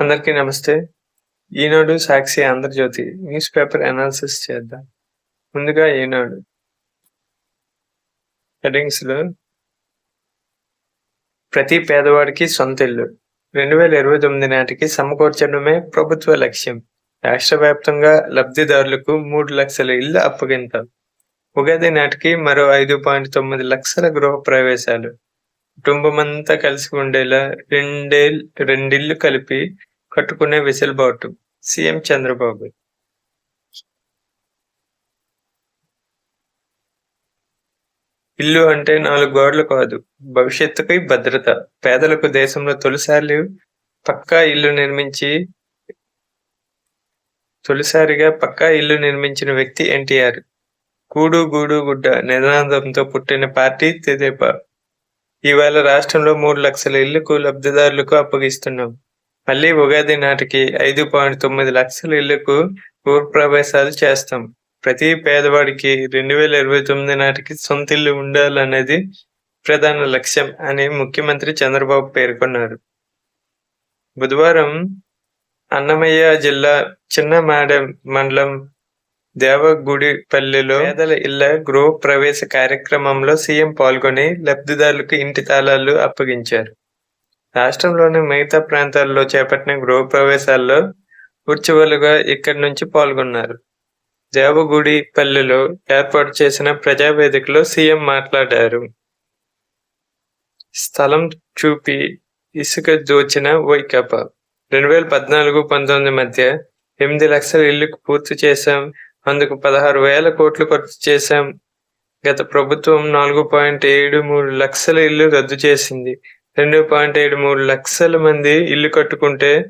అందరికీ నమస్తే. Eenadu Sakshi Andhrajyothi news paper analysis చేద్దాం. ముందుగా ఈనాడు. హెడ్డింగ్స్లో ప్రతి పేదవాడికి సొంత ఇల్లు. రెండు వేల ఇరవై తొమ్మిది నాటికి సమకూర్చడమే ప్రభుత్వ లక్ష్యం. రాష్ట్ర వ్యాప్తంగా లబ్ధిదారులకు మూడు లక్షల ఇల్లు అప్పగింత. ఉగాది నాటికి మరో ఐదు పాయింట్ తొమ్మిది లక్షల గృహ ప్రవేశాలు. కుటుంబమంతా కలిసి ఉండేలా రెండే రెండిల్లు కలిపి కట్టుకునే వెసులుబాటు. సీఎం చంద్రబాబు. ఇల్లు అంటే నాలుగు గోడలు కాదు భవిష్యత్తుకి భద్రత. పేదలకు దేశంలో తొలిసార్లు పక్కా ఇల్లు నిర్మించి తొలిసారిగా పక్కా ఇల్లు నిర్మించిన వ్యక్తి ఎన్టీఆర్. కూడు గూడు గుడ్డ నినాదంతో పుట్టిన పార్టీ తెదేపా. ఇవాళ రాష్ట్రంలో మూడు లక్షల ఇళ్ళకు లబ్ధిదారులకు అప్పగిస్తున్నాం. మళ్ళీ ఉగాది నాటికి ఐదు పాయింట్ తొమ్మిది లక్షల ఇళ్ళకు ప్రవేశాలు చేస్తాం. ప్రతి పేదవాడికి రెండు వేల ఇరవై తొమ్మిది నాటికి సొంత ఇల్లు ఉండాలనేది ప్రధాన లక్ష్యం అని ముఖ్యమంత్రి చంద్రబాబు పేర్కొన్నారు. బుధవారం అన్నమయ్య జిల్లా చిన్నమాడ మండలం దేవగుడిపల్లిలో పేదల ఇళ్ళ గృహ ప్రవేశ కార్యక్రమంలో సీఎం పాల్గొని లబ్ధిదారులకు ఇంటి తాళాలు అప్పగించారు. రాష్ట్రంలోని మిగతా ప్రాంతాల్లో చేపట్టిన గృహ ప్రవేశాల్లో ఉత్సవాలుగా ఇక్కడి నుంచి పాల్గొన్నారు. దేవగుడిపల్లిలో ఏర్పాటు చేసిన ప్రజావేదికలో సీఎం మాట్లాడారు. స్థలం చూపి ఇసుక దోచిన వైకాపా. రెండు వేల పద్నాలుగు పంతొమ్మిది మధ్య ఎనిమిది లక్షల ఇల్లుకు పూర్తి చేశాం. అందుకు పదహారు వేల కోట్లు ఖర్చు చేశాం. గత ప్రభుత్వం నాలుగు పాయింట్ ఏడు మూడు లక్షల ఇల్లు రద్దు చేసింది. రెండు పాయింట్ ఏడు మూడు లక్షల మంది ఇల్లు కట్టుకుంటే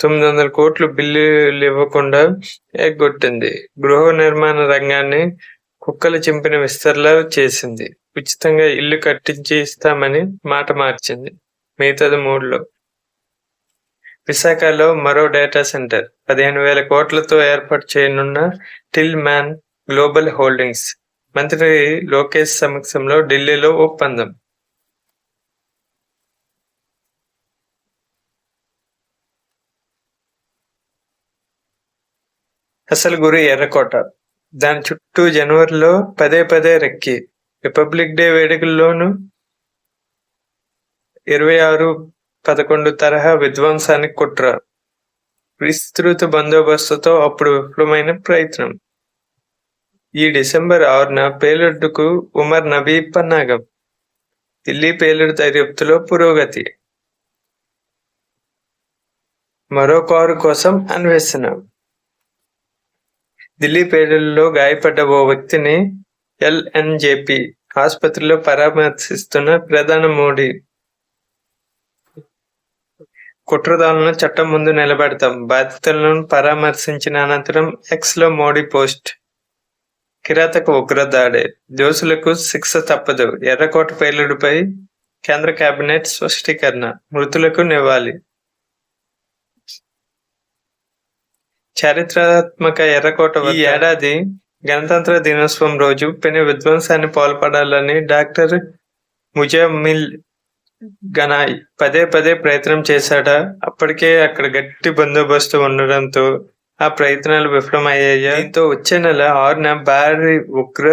తొమ్మిది వందల కోట్లు బిల్లులు ఇవ్వకుండా ఎగ్గొట్టింది. గృహ నిర్మాణ రంగాన్ని కుక్కలు చింపిన విస్తరలా చేసింది. ఉచితంగా ఇల్లు కట్టించి ఇస్తామని మాట మార్చింది మిగతాది మూడులో. విశాఖలో మరో డేటా సెంటర్ పదిహేను వేల కోట్లతో ఏర్పాటు చేయనున్న టిల్ మ్యాన్ గ్లోబల్ హోల్డింగ్స్. మంత్రి లోకేష్ సమక్షంలో ఢిల్లీలో ఒప్పందం. అసలు గురి ఎర్రకోట. దాని చుట్టూ జనవరిలో పదే పదే రెక్కి. రిపబ్లిక్ డే వేడుకల్లోనూ ఇరవై ఆరు పదకొండు తరహా విధ్వంసానికి కుట్ర. విస్తృత బందోబస్తుతో అప్పుడు విఫలమైన ప్రయత్నం. ఈ డిసెంబర్ ఆరున పేలుడుకు ఉమర్ నబీ పన్నాగం. ఢిల్లీ పేలుడు దర్యాప్తులో పురోగతి. మరో కారు కోసం అన్వేషణ. ఢిల్లీ పేలుడులో గాయపడ్డ ఓ వ్యక్తిని ఎల్ఎన్జేపీ ఆసుపత్రిలో పరామర్శిస్తున్న ప్రధాని మోడీ. కుట్రదారులను చట్టం ముందు నిలబెడతాం. బాధితులను పరామర్శించిన అనంతరం ఎక్స్లో మోడీ పోస్ట్. కిరాతక ఉగ్రదాడే దోషులకు శిక్ష తప్పదు. ఎర్రకోట పేలుడుపై కేంద్ర కేబినెట్ స్పష్టీకరణ. మృతులకు నివ్వాలి చారిత్రాత్మక ఎర్రకోట ఈ ఏడాది గణతంత్ర దినోత్సవం రోజు పెను విధ్వంసాన్ని పాల్పడాలని డాక్టర్ ముజమిల్ గనాయ్ పదే పదే ప్రయత్నం చేశాడా. అప్పటికే అక్కడ గట్టి బందోబస్తు ఉండడంతో ఆ ప్రయత్నాలు విఫలమయ్యాయి. దీంతో వచ్చే నెల ఆరున భారీ ఉగ్ర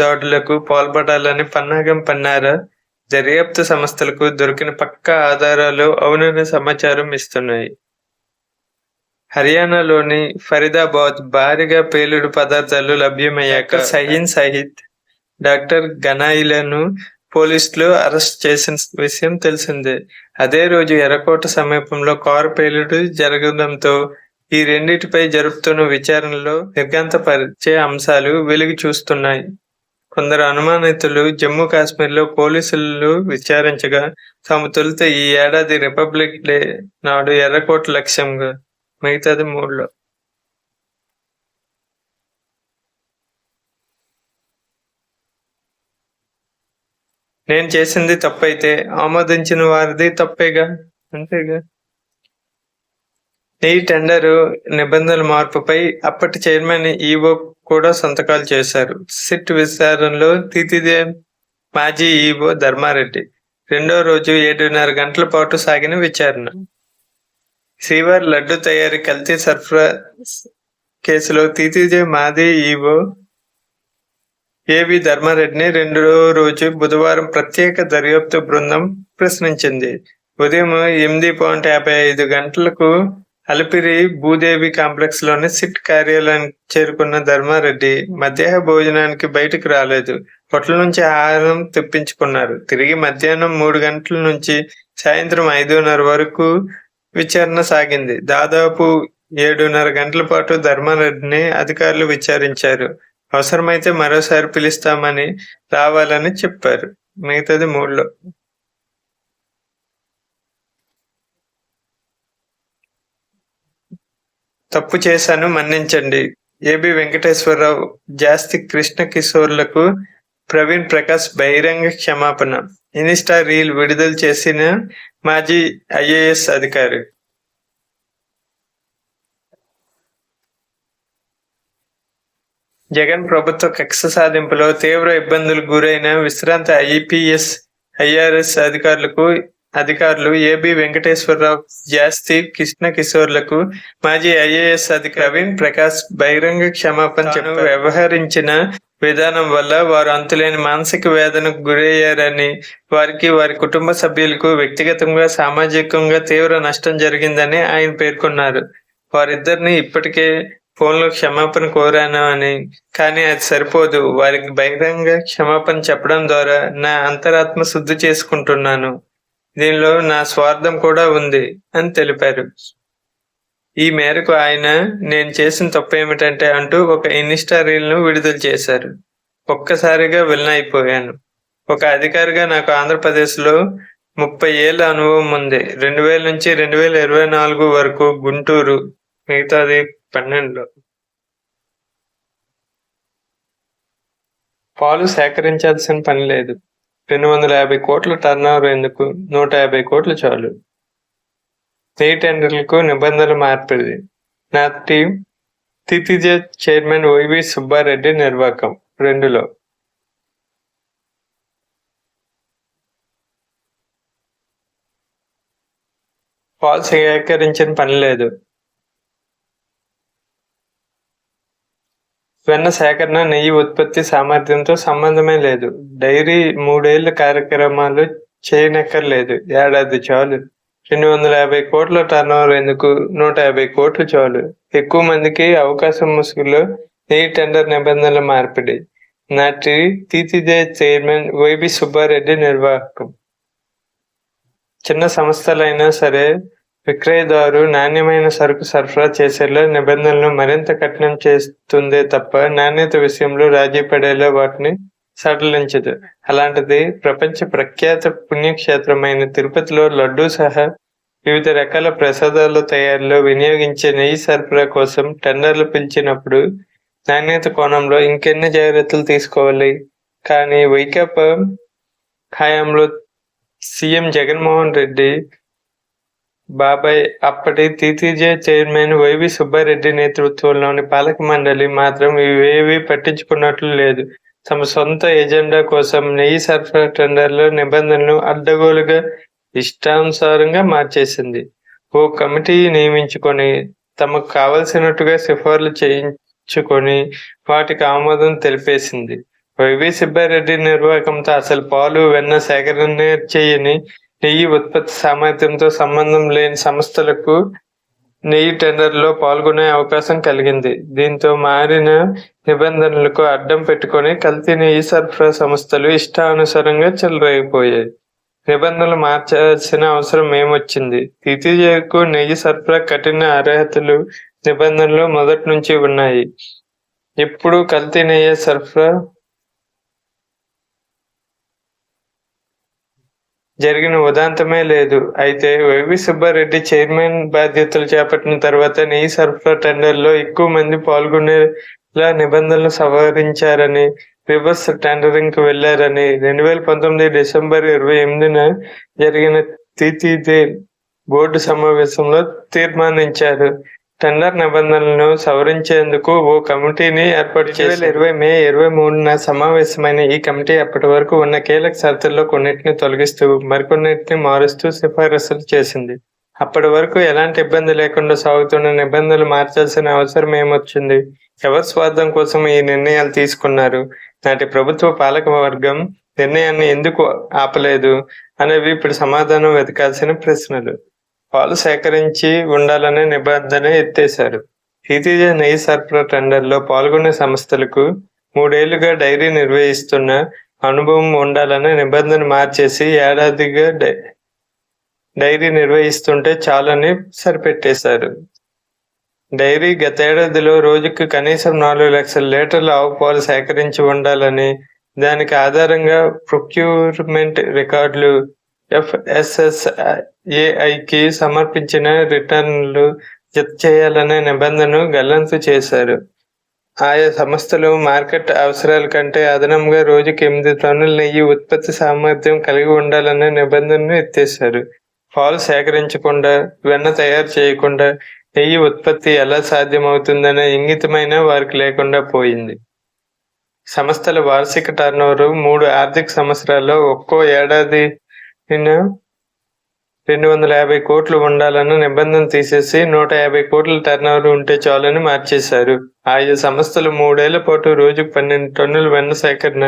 దాడులకు పాల్పడాలని పన్నాగం పన్నారా దర్యాప్తు సంస్థలకు దొరికిన పక్క ఆధారాలు అవునని సమాచారం ఇస్తున్నాయి. హర్యానాలోని ఫరీదాబాద్ భారీగా పేలుడు పదార్థాలు లభ్యమయ్యాక సహీన్ సహిత్ డాక్టర్ గనాయిలను పోలీసులు అరెస్ట్ చేసిన విషయం తెలిసిందే. అదే రోజు ఎర్రకోట సమీపంలో కారు పేలుడు జరగడంతో ఈ రెండింటిపై జరుపుతున్న విచారణలో నిర్గంతపరిచే అంశాలు వెలుగు చూస్తున్నాయి. కొందరు అనుమానితులు జమ్మూ కాశ్మీర్లో పోలీసులు విచారించగా తాము తొలుత ఈ ఏడాది రిపబ్లిక్ డే నాడు ఎర్రకోట లక్ష్యంగా మిగతాది మూడులో. నేను చేసింది తప్పైతే ఆమోదించిన వారిది తప్పేగా? అంతేగా? ఈ టెండర్ నిబంధనల మార్పుపై అప్పటి చైర్మన్ ఈవో కూడా సంతకాలు చేశారు. సిట్ విచారణలో తీతిదే మాజీ ఈవో ధర్మారెడ్డి. రెండో రోజు ఏడున్నర గంటల పాటు సాగిన విచారణ. శ్రీవారి లడ్డు తయారీ కల్తీ సరఫరా కేసులో తీతిజే మాదే ఈవో. ఏవి ధర్మారెడ్డిని రెండో రోజు బుధవారం ప్రత్యేక దర్యాప్తు బృందం ప్రశ్నించింది. ఉదయం ఎనిమిది పాయింట్ యాభై ఐదు గంటలకు అలిపిరి భూదేవి కాంప్లెక్స్లోని సిట్ కార్యాలయానికి చేరుకున్న ధర్మారెడ్డి మధ్యాహ్న భోజనానికి బయటకు రాలేదు. హోటల్ నుంచి ఆహారం తెప్పించుకున్నారు. తిరిగి మధ్యాహ్నం మూడు గంటల నుంచి సాయంత్రం ఐదున్నర వరకు విచారణ సాగింది. దాదాపు ఏడున్నర గంటల పాటు ధర్మారెడ్డిని అధికారులు విచారించారు. అవసరమైతే మరోసారి పిలుస్తామని రావాలని చెప్పారు. మిగతాది మూడులో. తప్పు చేశాను మన్నించండి. ఏబి వెంకటేశ్వరరావు జాస్తి కృష్ణ కిషోర్లకు ప్రవీణ్ ప్రకాష్ బహిరంగ క్షమాపణ. ఇన్స్టా రీల్ విడుదల చేసిన మాజీ ఐఏఎస్ అధికారి. జగన్ ప్రభుత్వ కక్ష సాధింపులో తీవ్ర ఇబ్బందులకు గురైన విశ్రాంత ఐపీఎస్ ఐఆర్ఎస్ అధికారులకు అధికారులు ఏబి వెంకటేశ్వరరావు జాస్తి కృష్ణ కిషోర్లకు మాజీ ఐఏఎస్ అధికారి ప్రకాష్ బహిరంగ క్షమాపణ చెప్పి వ్యవహరించిన విధానం వల్ల వారు అంతులేని మానసిక వేదనకు గురయ్యారని వారికి వారి కుటుంబ సభ్యులకు వ్యక్తిగతంగా సామాజికంగా తీవ్ర నష్టం జరిగిందని ఆయన పేర్కొన్నారు. వారిద్దరిని ఇప్పటికే ఫోన్లో క్షమాపణ కోరాను అని కానీ అది సరిపోదు. వారికి బహిరంగ క్షమాపణ చెప్పడం ద్వారా నా అంతరాత్మ శుద్ధి చేసుకుంటున్నాను. దీనిలో నా స్వార్థం కూడా ఉంది అని తెలిపారు. ఈ మేరకు ఆయన నేను చేసిన తప్పు ఏమిటంటే అంటూ ఒక ఇన్స్టా రీల్ను విడుదల చేశారు. ఒక్కసారిగా విలన్ అయిపోయాను ఒక అధికారిగా నాకు ఆంధ్రప్రదేశ్లో ముప్పై ఏళ్ళ అనుభవం ఉంది. రెండు వేల నుంచి రెండు వేల ఇరవై నాలుగు వరకు గుంటూరు మిగతాది పన్నెండులో. పాలు సేకరించాల్సిన పని లేదు. రెండు వందల యాభై కోట్ల టర్నోవర్ ఎందుకు? నూట యాభై కోట్లు చాలు. నెయ్యి టెండర్లకు నిబంధనలు మార్పిడి. టీం తితిజ చైర్మన్ వైవి సుబ్బారెడ్డి నిర్వాకం. రెండులో. పాలసీ సేకరించిన పని లేదు. వెన్న సేకరణ నెయ్యి ఉత్పత్తి సామర్థ్యంతో సంబంధమే లేదు. డైరీ మూడేళ్ళ కార్యక్రమాలు చేయనక్కర్లేదు. ఏడాది చాలు. రెండు వందల యాభై కోట్ల టర్నోవర్ ఎందుకు? నూట యాభై కోట్లు చాలు. ఎక్కువ మందికి అవకాశం ముసుగులో నెయ్యి టెండర్ నిబంధనల మార్పిడి. నాటి తీతిదే చైర్మన్ వైబి సుబ్బారెడ్డి నిర్వాహకం. చిన్న సంస్థలైనా సరే విక్రయదారు నాణ్యమైన సరుకు సరఫరా చేసేలా నిబంధనలను మరింత కఠినం చేస్తుందే తప్ప నాణ్యత విషయంలో రాజీ పడేలా వాటిని సడలించదు. అలాంటిది ప్రపంచ ప్రఖ్యాత పుణ్యక్షేత్రమైన తిరుపతిలో లడ్డూ సహా వివిధ రకాల ప్రసాదాల తయారీలో వినియోగించే నెయ్యి సరఫరా కోసం టెండర్లు పిలిచినప్పుడు నాణ్యత కోణంలో ఇంకెన్ని జాగ్రత్తలు తీసుకోవాలి? కానీ వైకాపా హయాంలో సీఎం జగన్మోహన్ రెడ్డి బాబాయ్ అప్పటి తీతీజే చైర్మన్ వైవి సుబ్బారెడ్డి నేతృత్వంలోని పాలక మండలి మాత్రం ఇవేవి పట్టించుకున్నట్లు లేదు. తమ సొంత ఎజెండా కోసం నెయ్యి సరఫరా టెండర్ల నిబంధనలు అడ్డగోలుగా ఇష్టానుసారంగా మార్చేసింది. ఓ కమిటీ నియమించుకొని తమకు కావలసినట్టుగా సిఫార్లు చేయించుకొని వాటికి ఆమోదం తెలిపేసింది. వైవి సుబ్బారెడ్డి నిర్వాహకంతో అసలు పాలు వెన్న సేకరణ చేయని నెయ్యి ఉత్పత్తి సామర్థ్యంతో సంబంధం లేని సంస్థలకు నెయ్యి టెండర్లో పాల్గొనే అవకాశం కలిగింది. దీంతో మారిన నిబంధనలకు అడ్డం పెట్టుకొని కల్తీ నెయ్యి సరఫరా సంస్థలు ఇష్టానుసారంగా చెలరైపోయాయి నిబంధనలు మార్చాల్సిన అవసరం ఏమొచ్చింది? తితిజకు నెయ్యి సరఫరా కఠిన అర్హతలు నిబంధనలు మొదటి నుంచి ఉన్నాయి. ఎప్పుడు కల్తీ నెయ్యి సరఫరా జరిగిన ఉదాంతమే లేదు. అయితే వైవి సుబ్బారెడ్డి చైర్మన్ బాధ్యతలు చేపట్టిన తర్వాత నెయ్యి సరఫరా టెండర్లో ఎక్కువ మంది పాల్గొనేలా నిబంధనలు సవరించారని రివర్స్ టెండరింగ్కు వెళ్ళారని రెండు వేల పంతొమ్మిది డిసెంబర్ ఇరవై ఎనిమిదిన జరిగిన తీతీదే బోర్డు సమావేశంలో తీర్మానించారు. టెండర్ నిబంధనలను సవరించేందుకు ఓ కమిటీని ఏర్పాటు చేసి ఇరవై మే ఇరవై మూడున సమావేశమైన ఈ కమిటీ అప్పటి వరకు ఉన్న కీలక షరతుల్లో కొన్నిటిని తొలగిస్తూ మరికొన్నిటిని మారుస్తూ సిఫారసులు చేసింది. అప్పటి వరకు ఎలాంటి ఇబ్బంది లేకుండా సాగుతున్న నిబంధనలు మార్చాల్సిన అవసరం ఏమొచ్చింది? ఎవరి స్వార్థం కోసం ఈ నిర్ణయాలు తీసుకున్నారు? నాటి ప్రభుత్వ పాలక వర్గం నిర్ణయాన్ని ఎందుకు ఆపలేదు? అనేవి ఇప్పుడు సమాధానం వెతకాల్సిన ప్రశ్నలు. పాలు సేకరించి ఉండాలనే నిబంధన ఎత్తేశారు. ఈతీజ నెయ్యి సరఫరా టెండర్లో పాల్గొనే సంస్థలకు మూడేళ్ళుగా డైరీ నిర్వహిస్తున్న అనుభవం ఉండాలనే నిబంధన మార్చేసి ఏడాదిగా డై డైరీ నిర్వహిస్తుంటే చాలని సరిపెట్టేశారు. డైరీ గతేడాదిలో రోజుకు కనీసం నాలుగు లక్షల లీటర్ల ఆవు పాలు సేకరించి ఉండాలని దానికి ఆధారంగా ప్రొక్యూర్మెంట్ రికార్డులు ఎఫ్ఎస్ఎస్ఏఐకి సమర్పించిన రిటర్న్లు జత చేయాలనే నిబంధనను గల్లంతు చేశారు. ఆయా సంస్థలు మార్కెట్ అవసరాల కంటే అదనంగా రోజుకి ఎనిమిది టన్నుల నెయ్యి ఉత్పత్తి సామర్థ్యం కలిగి ఉండాలనే నిబంధనను ఎత్తేశారు. పాలు సేకరించకుండా వెన్న తయారు చేయకుండా నెయ్యి ఉత్పత్తి ఎలా సాధ్యమవుతుందనే ఇంగితమైన వారికి లేకుండా పోయింది. సంస్థల వార్షిక టర్నోవర్ మూడు ఆర్థిక సంవత్సరాల్లో ఒక్కో ఏడాది రెండు వందల యాభై కోట్లు ఉండాలన్న నిబంధన తీసేసి నూట యాభై కోట్ల టర్నోవర్ ఉంటే చాలని మార్చేశారు. ఆయా సంస్థలు మూడేళ్ళ పాటు రోజుకు పన్నెండు టన్నుల వెన్న సేకరణ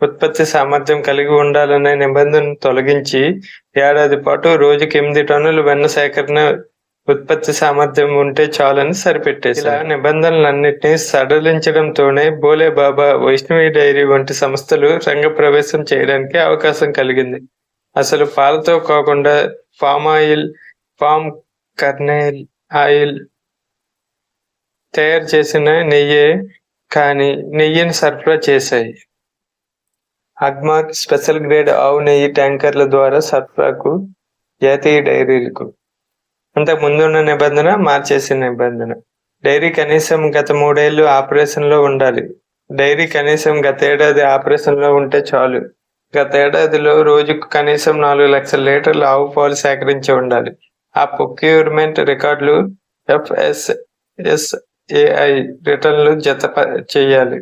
ఉత్పత్తి సామర్థ్యం కలిగి ఉండాలనే నిబంధన తొలగించి ఏడాది పాటు రోజుకి ఎనిమిది టన్నుల వెన్న సేకరణ ఉత్పత్తి సామర్థ్యం ఉంటే చాలని సరిపెట్టేసి ఇలా నిబంధనలన్నింటినీ సడలించడంతోనే బోలే బాబా వైష్ణవి డైరీ వంటి సంస్థలు రంగ ప్రవేశం చేయడానికి అవకాశం కలిగింది. అసలు పాలతో కాకుండా palm oil palm kernel oil తయారు చేసిన నెయ్యే కానీ నెయ్యిని సరఫరా చేశాయి. అగ్మార్క్ స్పెషల్ గ్రేడ్ ఆవు నెయ్యి ట్యాంకర్ల ద్వారా సరఫరాకు జాతీయ డైరీలకు అంతకు ముందున్న నిబంధన మార్చేసిన నిబంధన. డైరీ కనీసం గత మూడేళ్ళు ఆపరేషన్లో ఉండాలి. డైరీ కనీసం గతేడాది ఆపరేషన్లో ఉంటే చాలు. గత ఏడాదిలో రోజుకు కనీసం నాలుగు లక్షల లీటర్ల ఆవు పాలు సేకరించి ఉండాలి. ఆ ప్రొక్యూర్మెంట్ రికార్డులు ఎఫ్ఎస్ఎస్ఏఐ రిటర్న్లు జత చేయాలి.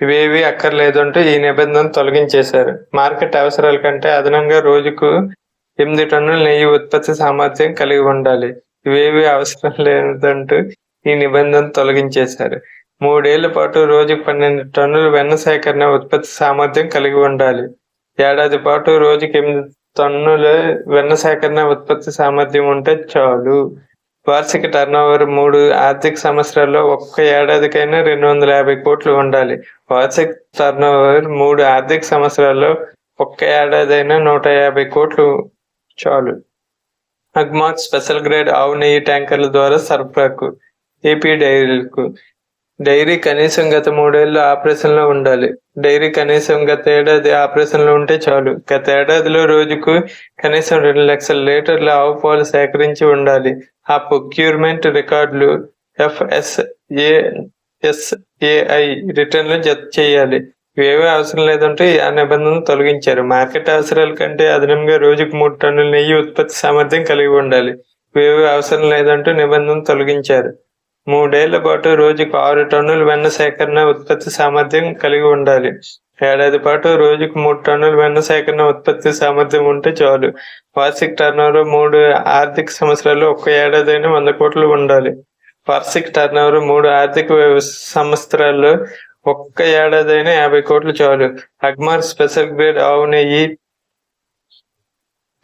ఇవేవి అక్కర్లేదంటూ ఈ నిబంధన తొలగించేశారు. మార్కెట్ అవసరాల కంటే అదనంగా రోజుకు ఎనిమిది టన్నుల నెయ్యి ఉత్పత్తి సామర్థ్యం కలిగి ఉండాలి. ఇవేవి అవసరం లేదంటూ ఈ నిబంధన తొలగించేశారు. మూడేళ్ళ పాటు రోజుకు పన్నెండు టన్నుల వెన్న సేకరణ ఉత్పత్తి సామర్థ్యం కలిగి ఉండాలి. ఏడాది పాటు రోజుకి ఎనిమిది టన్నుల వెన్న సేకరణ ఉత్పత్తి సామర్థ్యం ఉంటే చాలు. వార్షిక టర్నోవర్ మూడు ఆర్థిక సంవత్సరాల్లో ఒక్క ఏడాదికైనా రెండు వందల యాభై కోట్లు ఉండాలి. వార్షిక టర్నోవర్ మూడు ఆర్థిక సంవత్సరాల్లో ఒక్క ఏడాది అయినా నూట యాభై కోట్లు చాలు. అగ్మాక్ స్పెషల్ గ్రేడ్ ఆవు నెయ్యి ట్యాంకర్ల ద్వారా సరఫరాకు ఏపీ డైరీలకు డైరీ కనీసం గత మూడేళ్ళు ఆపరేషన్లో ఉండాలి. డైరీ కనీసం గత ఏడాది ఆపరేషన్లో ఉంటే చాలు. గత ఏడాదిలో రోజుకు కనీసం రెండు లక్షల లీటర్ల ఆవు పాలు సేకరించి ఉండాలి. ఆ ప్రొక్యూర్మెంట్ రికార్డులు ఎఫ్ఎస్ఏఎస్ఏఐ రిటర్న్లు జత చేయాలి. ఇవేవీ అవసరం లేదంటే ఆ నిబంధనలు తొలగించారు. మార్కెట్ అవసరాల కంటే అదనంగా రోజుకు మూడు టన్నుల నెయ్యి ఉత్పత్తి సామర్థ్యం కలిగి ఉండాలి. ఇవేవీ అవసరం లేదంటూ నిబంధనలు తొలగించారు. మూడేళ్ళ పాటు రోజుకు ఆరు టన్నుల వెన్న సేకరణ ఉత్పత్తి సామర్థ్యం కలిగి ఉండాలి. ఏడాది పాటు రోజుకు మూడు టన్నుల వెన్న సేకరణ ఉత్పత్తి సామర్థ్యం ఉంటే చాలు. వార్షిక టర్నోవర్ మూడు ఆర్థిక సంవత్సరాలు ఒక్క ఏడాదైనా వంద కోట్లు ఉండాలి. వార్షిక టర్నోవర్ మూడు ఆర్థిక సంవత్సరాల్లో ఒక్క ఏడాదైనా యాభై కోట్లు చాలు. అగ్మార్ స్పెషల్ గ్రేడ్ ఆవు నెయ్యి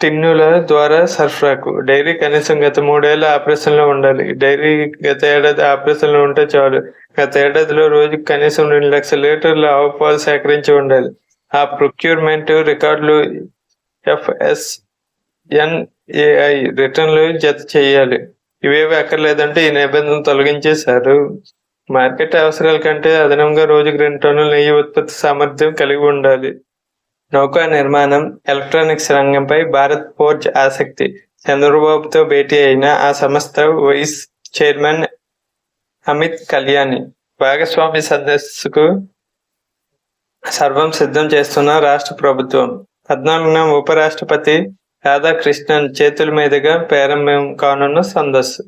టిన్నుల ద్వారా సరఫరాకు డైరీ కనీసం గత మూడేళ్ళ ఆపరేషన్లో ఉండాలి. డైరీ గత ఏడాది ఆపరేషన్లో ఉంటే చాలు. గత ఏడాదిలో రోజుకి కనీసం రెండు లక్షల లీటర్ల ఆవు పాలు సేకరించి ఉండాలి. ఆ ప్రొక్యూర్మెంట్ రికార్డులు ఎఫ్ఎస్ ఎన్ఏఐ రిటర్న్లు జత చేయాలి. ఇవేవి అక్కర్లేదంటే ఈ నిబంధన తొలగించేశారు. మార్కెట్ అవసరాల కంటే అదనంగా రోజుకు రెండు టన్నుల నెయ్యి ఉత్పత్తి సామర్థ్యం కలిగి ఉండాలి. నౌకా నిర్మాణం ఎలక్ట్రానిక్స్ రంగంపై భారత్ ఫోర్జ్ ఆసక్తి. చంద్రబాబుతో భేటీ అయిన ఆ సంస్థ వైస్ చైర్మన్ అమిత్ కళ్యాణి. భాగస్వామి సదస్సుకు సర్వం సిద్ధం చేస్తున్న రాష్ట్ర ప్రభుత్వం. పద్నాలుగున ఉపరాష్ట్రపతి రాధాకృష్ణన్ చేతుల మీదుగా ప్రారంభం కానున్న సందస్సు.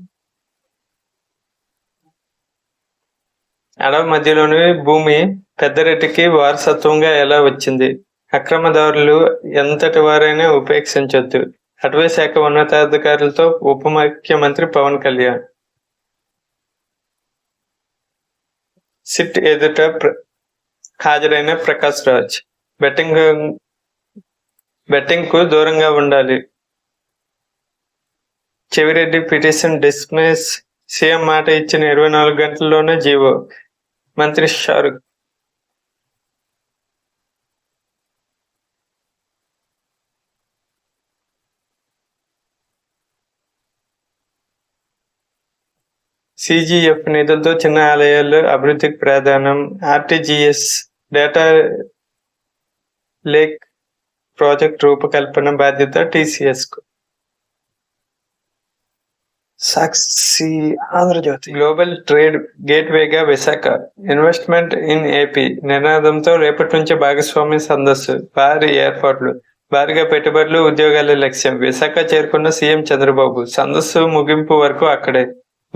అడవి మధ్యలోని భూమి పెద్దరెడ్డికి వారసత్వంగా ఎలా వచ్చింది? అక్రమదారులు ఎంతటి వారైనా ఉపేక్షించొద్దు. అటవీ శాఖ ఉన్నతాధికారులతో ఉప ముఖ్యమంత్రి పవన్ కళ్యాణ్. సిట్ ఎదుట ప్ర- హాజరైన ప్రకాష్ రాజ్. బెట్టింగ్ బెట్టింగ్కు దూరంగా ఉండాలి. Chevireddy petition dismiss. సీఎం మాట ఇచ్చిన ఇరవై నాలుగు గంటల్లోనే జీవో. మంత్రి షారుఖ్. సిజిఎఫ్ నిధులతో చిన్న ఆలయాలు అభివృద్ధికి ప్రాధాన్యం. ఆర్టీజీఎస్ డేటా లేక్ ప్రాజెక్ట్ రూపకల్పన బాధ్యత టీసీఎస్కు. సాక్షి ఆంధ్రజ్యోతి. గ్లోబల్ ట్రేడ్ గేట్వేగా విశాఖ. ఇన్వెస్ట్మెంట్ ఇన్ ఏపీ నినాదంతో రేపటి నుంచి భాగస్వామ్య సదస్సు. భారీ ఏర్పాట్లు. భారీగా పెట్టుబడులు ఉద్యోగాల లక్ష్యం. విశాఖ చేరుకున్న సీఎం చంద్రబాబు. సదస్సు ముగింపు వరకు అక్కడే.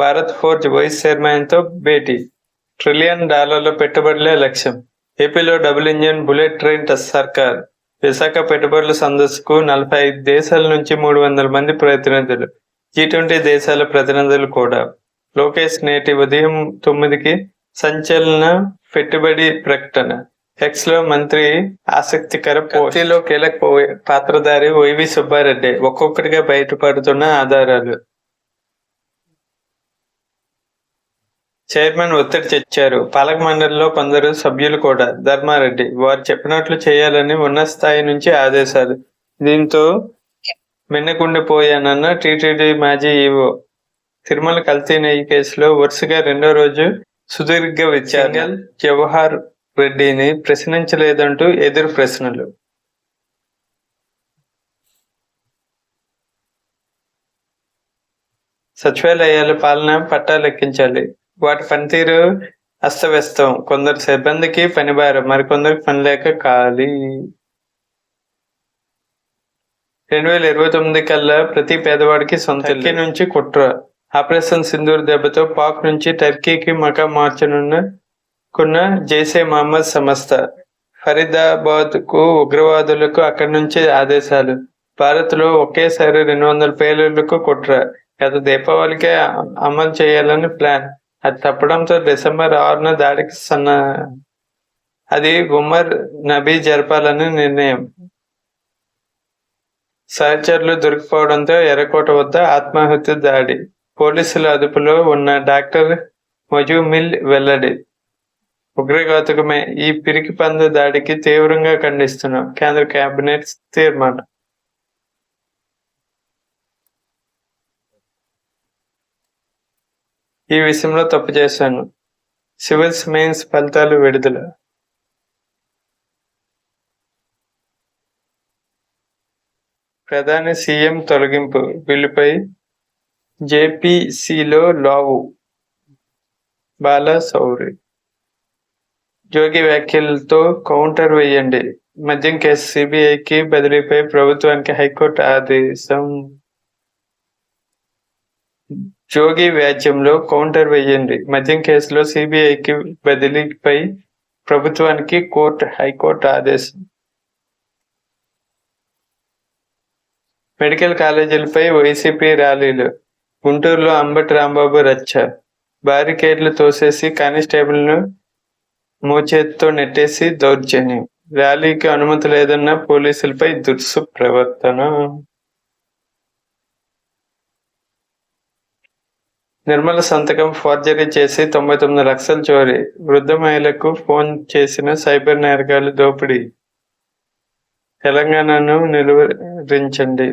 భారత్ ఫోర్జ్ వైస్ చైర్మన్తో భేటీ. ట్రిలియన్ డాలర్ల పెట్టుబడులే లక్ష్యం. ఏపీలో డబుల్ ఇంజిన్ బుల్లెట్ ట్రైన్ సర్కార్. విశాఖ పెట్టుబడుల సందస్సుకు నలభై ఐదు దేశాల నుంచి మూడు వందల మంది ప్రతినిధులు. జీ ట్వంటీ దేశాల ప్రతినిధులు కూడా. లోకేష్ నేటి ఉదయం తొమ్మిదికి సంచలన పెట్టుబడి ప్రకటన. ఎక్స్లో మంత్రి ఆసక్తికర పోటీలో కీలక పో- పాత్రధారి వైవి సుబ్బారెడ్డి ఒక్కొక్కటిగా బయటపడుతున్న ఆధారాలు. చైర్మన్ ఒత్తిడి తెచ్చారు. పాలక మండలిలో కొందరు సభ్యులు కూడా. ధర్మారెడ్డి వారు చెప్పినట్లు చేయాలని ఉన్నత స్థాయి నుంచి ఆదేశాలు. దీంతో మిన్నకుండిపోయానన్న టీటీడీ మాజీ ఈవో తిరుమల కల్తీ నెయ్యి కేసులో వరుసగా రెండో రోజు సుదీర్ఘ విచారణ. జవహర్ రెడ్డిని ప్రశ్నించలేదంటూ ఎదురు ప్రశ్నలు. సచివాలయాల పాలన పట్టాలెక్కించాలి. వాటి పనితీరు అస్తవ్యస్తం. కొందరు సిబ్బందికి పని భారం మరికొందరికి పని లేక ఖాళీ. రెండు వేల ఇరవై తొమ్మిది కల్లా ప్రతి పేదవాడికి సొంత. టర్కీ నుంచి కుట్ర. ఆపరేషన్ సింధూర్ దెబ్బతో పాక్ నుంచి టర్కీకి మకా మార్చనున్న కున్న జైసే మహమ్మద్ సంస్థ ఫరీదాబాద్కు ఉగ్రవాదులకు అక్కడి నుంచి ఆదేశాలు. భారత్లో ఒకేసారి రెండు వందల పేలుళ్ళకు కుట్ర. గత దీపావళికే అమలు చేయాలని ప్లాన్. అది తప్పడంతో డిసెంబర్ ఆరున దాడికి సన్న అది ఉమర్ నబీ జరపాలని నిర్ణయం. సహచరులు దొరికిపోవడంతో ఎర్రకోట వద్ద ఆత్మాహుతి దాడి. పోలీసుల అదుపులో ఉన్న డాక్టర్ మొజుమిల్ వెల్లడి. ఉగ్రఘాతకమే ఈ పిరికి పందు దాడికి తీవ్రంగా ఖండిస్తున్నాం. కేంద్ర కేబినెట్ తీర్మానం. ఈ విషయంలో తప్పు చేశాను. సివిల్స్ మెయిన్స్ ఫలితాలు విడుదల ప్రధాని సీఎం తొలగింపు బిల్లుపై జేపీసీలో లావు బాలా సౌరి జోగి వ్యాఖ్యలతో కౌంటర్ వేయండి. మద్యం కేసు సిబిఐకి బదిలీపై ప్రభుత్వానికి హైకోర్టు ఆదేశం జోగి వ్యాజ్యంలో కౌంటర్ వేయండి. మద్యం కేసులో సిబిఐకి బదిలీపై ప్రభుత్వానికి కోర్టు హైకోర్టు ఆదేశం. మెడికల్ కాలేజీలపై వైసీపీ ర్యాలీలు. గుంటూరులో అంబటి రాంబాబు రచ్చ. బారికేడ్లు తోసేసి కానిస్టేబుల్ను మోచేతితో నెట్టేసి దౌర్జన్యం. ర్యాలీకి అనుమతి లేదన్న పోలీసులపై దుర్సు ప్రవర్తన. నిర్మల సంతకం ఫోర్జరీ చేసి తొంభై తొమ్మిది లక్షల చోరీ. వృద్ధ మహిళకు ఫోన్ చేసిన సైబర్ నేరగాలు దోపిడీ. తెలంగాణను నిలువరించండి.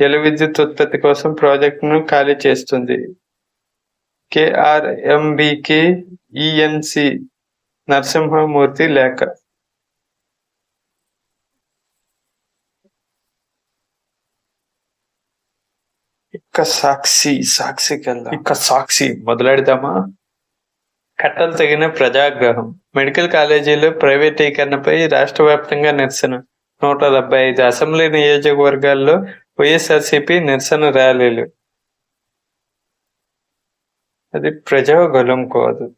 జల విద్యుత్ ఉత్పత్తి కోసం ప్రాజెక్టును ఖాళీ చేస్తుంది. కేఆర్ఎంబికి ఈఎన్సి నరసింహమూర్తి లేఖ. ఒక్క సాక్షి సాక్షికి వెళ్దాం ఇక సాక్షి మొదలెడదామా? కట్టలు తగిన ప్రజాగ్రహం. మెడికల్ కాలేజీలో ప్రైవేటీకరణపై రాష్ట్ర వ్యాప్తంగా నిరసన. నూట డెబ్బై ఐదు అసెంబ్లీ నియోజకవర్గాల్లో వైఎస్ఆర్సీపీ నిరసన ర్యాలీలు. అది ప్రజాగలం కాదు.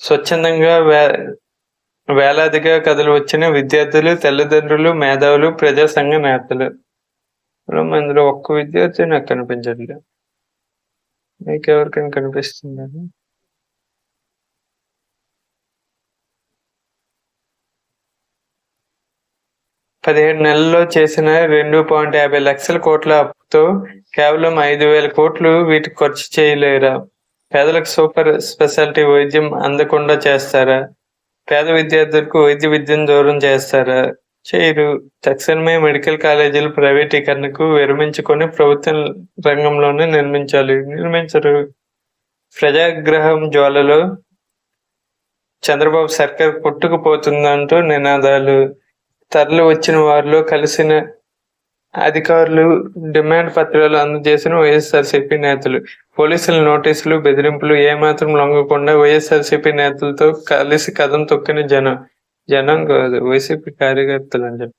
స్వచ్ఛందంగా వేలాదిగా కథలు వచ్చిన విద్యార్థులు తల్లిదండ్రులు మేధావులు ప్రజా సంఘ నేతలు. అందులో ఒక్క విద్యార్థి నాకు కనిపించట్లేదు. మీకు ఎవరికైనా కనిపిస్తుందని పదిహేడు నెలల్లో చేసిన రెండు పాయింట్ యాభై లక్షల కోట్ల అప్పుతో కేవలం ఐదు వేల కోట్లు వీటికి ఖర్చు చేయలేరా? పేదలకు సూపర్ స్పెషాలిటీ వైద్యం అందకుండా చేస్తారా? పేద విద్యార్థులకు వైద్య విద్యను దూరం చేస్తారా? చేయరు. తక్షణమే మెడికల్ కాలేజీలు ప్రైవేటీకరణకు విరమించుకొని ప్రభుత్వ రంగంలోనే నిర్మించాలి. నిర్మించరు. ప్రజాగ్రహం జ్వాలలో చంద్రబాబు సర్కార్ కొట్టుకుపోతుందంటూ నినాదాలు. తరలి వచ్చిన వారిలో కలిసిన అధికారులు డిమాండ్ పత్రాలు అందజేసిన వైఎస్ఆర్సీపీ నేతలు. పోలీసుల నోటీసులు బెదిరింపులు ఏమాత్రం లొంగకుండా వైఎస్ఆర్సీపీ నేతలతో కలిసి కథం తొక్కిన జనం. జనం కాదు వైసీపీ కార్యకర్తలు అని చెప్పి.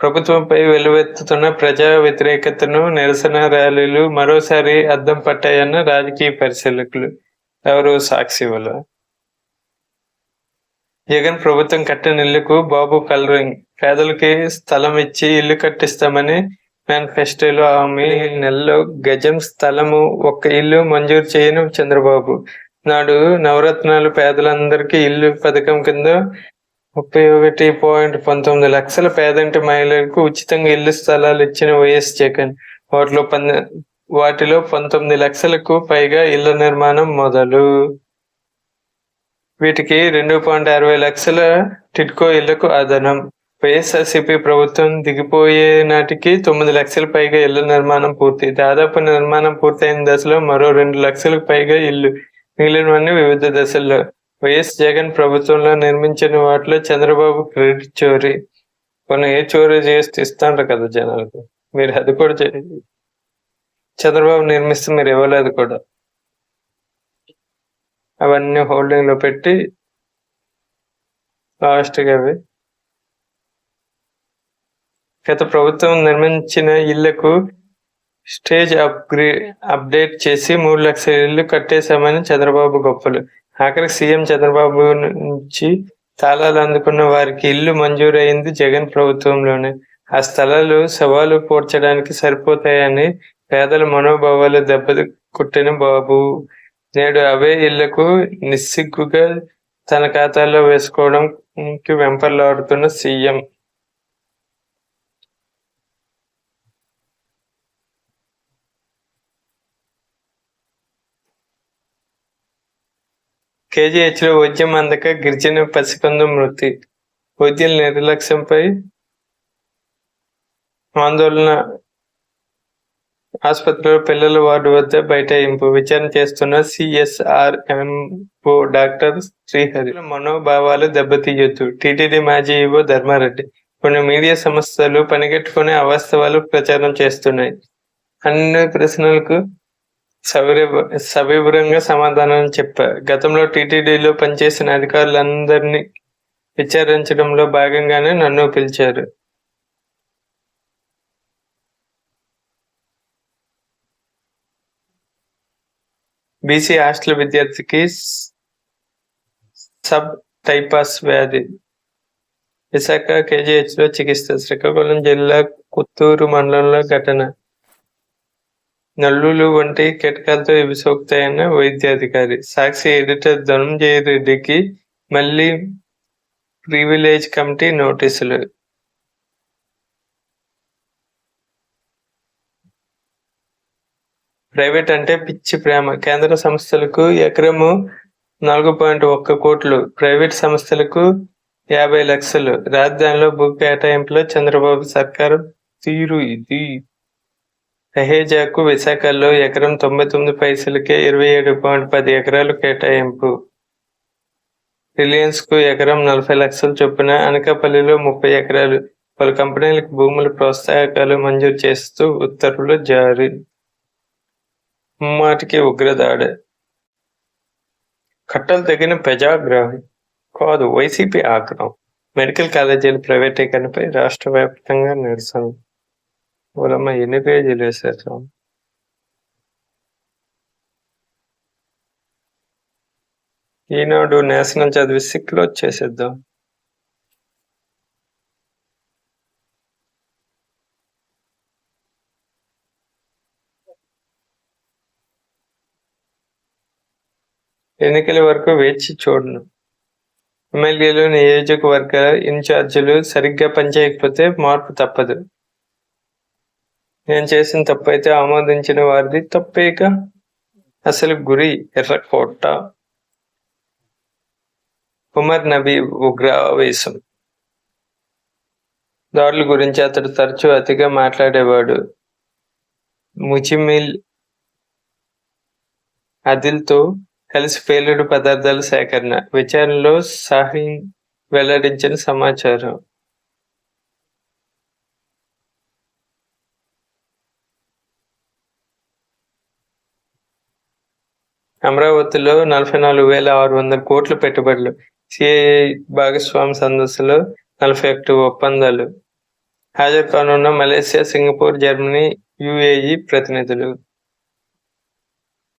ప్రభుత్వంపై వెలువెత్తుతున్న ప్రజా వ్యతిరేకతను నిరసన ర్యాలీలు మరోసారి అద్దం పట్టాయన్న రాజకీయ పరిశీలకులు. ఎవరు సాక్షి వల్ల జగన్ ప్రభుత్వం కట్టిన ఇల్లుకు బాబు కలరింగ్. పేదలకి స్థలం ఇచ్చి ఇల్లు కట్టిస్తామని మేనిఫెస్టోలో హామీ. నెలలో గజం స్థలము ఒక్క ఇల్లు మంజూరు చేయను చంద్రబాబు. నాడు నవరత్నాలు పేదలందరికీ ఇల్లు పథకం కింద ముప్పై ఒకటి పాయింట్ పంతొమ్మిది లక్షల పేదంటి మహిళలకు ఉచితంగా ఇల్లు స్థలాలు ఇచ్చిన వైఎస్ జగన్. వాటిలో పంద వాటిలో పంతొమ్మిది లక్షలకు పైగా ఇళ్ళ నిర్మాణం మొదలు. వీటికి రెండు పాయింట్ అరవై లక్షల టిట్కో ఇళ్ళకు అదనం. వైఎస్ఆర్సీపీ ప్రభుత్వం దిగిపోయే నాటికి తొమ్మిది లక్షల పైగా ఇళ్ళ నిర్మాణం పూర్తి. దాదాపు నిర్మాణం పూర్తయిన దశలో మరో రెండు లక్షలకు పైగా ఇల్లు మిగిలినవన్నీ వివిధ దశల్లో. వైఎస్ జగన్ ప్రభుత్వంలో నిర్మించిన వాటిలో చంద్రబాబు క్రెడిట్ చోరీ. కొన్ని ఏ చోరీ చేసి ఇస్తాండ్రు కదా జనాలకు? మీరు అది కూడా చంద్రబాబు నిర్మిస్తే మీరు ఇవ్వలేదు కూడా. అవన్నీ హోల్డింగ్లో పెట్టి లాస్ట్గా అవి. గత ప్రభుత్వం నిర్మించిన ఇళ్ళకు స్టేజ్ అప్గ్రే అప్డేట్ చేసి మూడు లక్షల ఇల్లు కట్టేశామని చంద్రబాబు గొప్పలు. ఆఖరి సీఎం చంద్రబాబు నుంచి తాళాలు అందుకున్న వారికి ఇల్లు మంజూరు అయింది జగన్ ప్రభుత్వంలోనే. ఆ స్థలాలు సవాలు పోడ్చడానికి సరిపోతాయని పేదల మనోభావాలు దెబ్బ కొట్టిన బాబు నేడు అవే ఇళ్ళకు నిస్సిగ్గుగా తన ఖాతాలో వేసుకోవడంకి వెంపర్లాడుతున్న సీఎం. కేజీహెచ్లో వైద్యం అందక గిరిజన పసికందు మృతి. వైద్యుల నిర్లక్ష్యంపై ఆందోళన ఆసుపత్రిలో పిల్లల వార్డు వద్ద బైఠాయింపు. విచారణ చేస్తున్న సిఎస్ఆర్ఎంఓ డాక్టర్ శ్రీహరి. మనోభావాలు దెబ్బతీయొద్దు. టీటీడీ మాజీ ఈవో ధర్మారెడ్డి. కొన్ని మీడియా సంస్థలు పనిగట్టుకునే అవాస్తవాలు ప్రచారం చేస్తున్నాయి. అన్ని ప్రశ్నలకు సవివరంగా సమాధానం చెప్పారు గతంలో టీటీడీలో పనిచేసిన అధికారులందరినీ విచారించడంలో భాగంగానే నన్ను పిలిచారు. బీసీ హాస్టల్ విద్యార్థికి సబ్ టైపాస్ వ్యాధి. విశాఖ కేజీహెచ్లో చికిత్స. శ్రీకాకుళం జిల్లా కుత్తూరు మండలంలో ఘటన. నల్లులు వంటి కీటకాలతో ఇవి సోకుతాయన్న వైద్యాధికారి. సాక్షి ఎడిటర్ ధనంజయ రెడ్డికి మళ్ళీ ప్రివిలేజ్ కమిటీ నోటీసులు. ప్రైవేట్ అంటే పిచ్చి ప్రేమ. కేంద్ర సంస్థలకు ఎకరము నాలుగు పాయింట్ ఒక్క కోట్లు ప్రైవేట్ సంస్థలకు యాభై లక్షలు. రాజధానిలో భూ కేటాయింపులో చంద్రబాబు సర్కారు తీరు ఇది. రహేజాకు విశాఖలో ఎకరం తొంభై తొమ్మిది పైసలకే ఇరవై ఏడు పాయింట్ పది ఎకరాలు కేటాయింపు. రిలయన్స్కు ఎకరం నలభై లక్షలు చొప్పున అనకాపల్లిలో ముప్పై ఎకరాలు. పలు కంపెనీలకు భూముల ప్రోత్సాహకాలు మంజూరు చేస్తూ ఉత్తర్వులు జారీ. ముమ్మాటికి ఉగ్రదాడే. కట్టలు తగిన ప్రజాగ్రహం. కాదు వైసీపీ ఆగ్రహం. మెడికల్ కాలేజీల ప్రైవేటీకరణపై రాష్ట్ర వ్యాప్తంగా నిరసన. వాళ్ళమ్మ ఎన్ని పేజీలు వేసేసాం ఈనాడు నేషనల్ చదివి సిక్లో చేసేద్దాం. ఎన్నికల వరకు వేచి చూడను. ఎమ్మెల్యేలు నియోజకవర్గ ఇన్ఛార్జీలు సరిగ్గా పనిచేయకపోతే మార్పు తప్పదు. నేను చేసిన తప్పైతే ఆమోదించిన వారిది తప్పేక. అసలు గురి ఎర్రకోట. ఉమర్ నబీ ఉగ్రావేశం. దాడుల గురించి అతడు తరచూ అతిగా మాట్లాడేవాడు. ముచిమిల్ అదిల్తో కలిసి పేలుడు పదార్థాల సేకరణ విచారణలో సాహిన్ వెల్లడించిన సమాచారం. అమరావతిలో నలభై నాలుగు వేల ఆరు వందల కోట్ల పెట్టుబడులు సిఐఐ భాగస్వామి సందస్సులో నలభై ఒకటి ఒప్పందాలు. హాజరు కానున్న మలేసియా సింగపూర్ జర్మనీ యుఏఈ ప్రతినిధులు.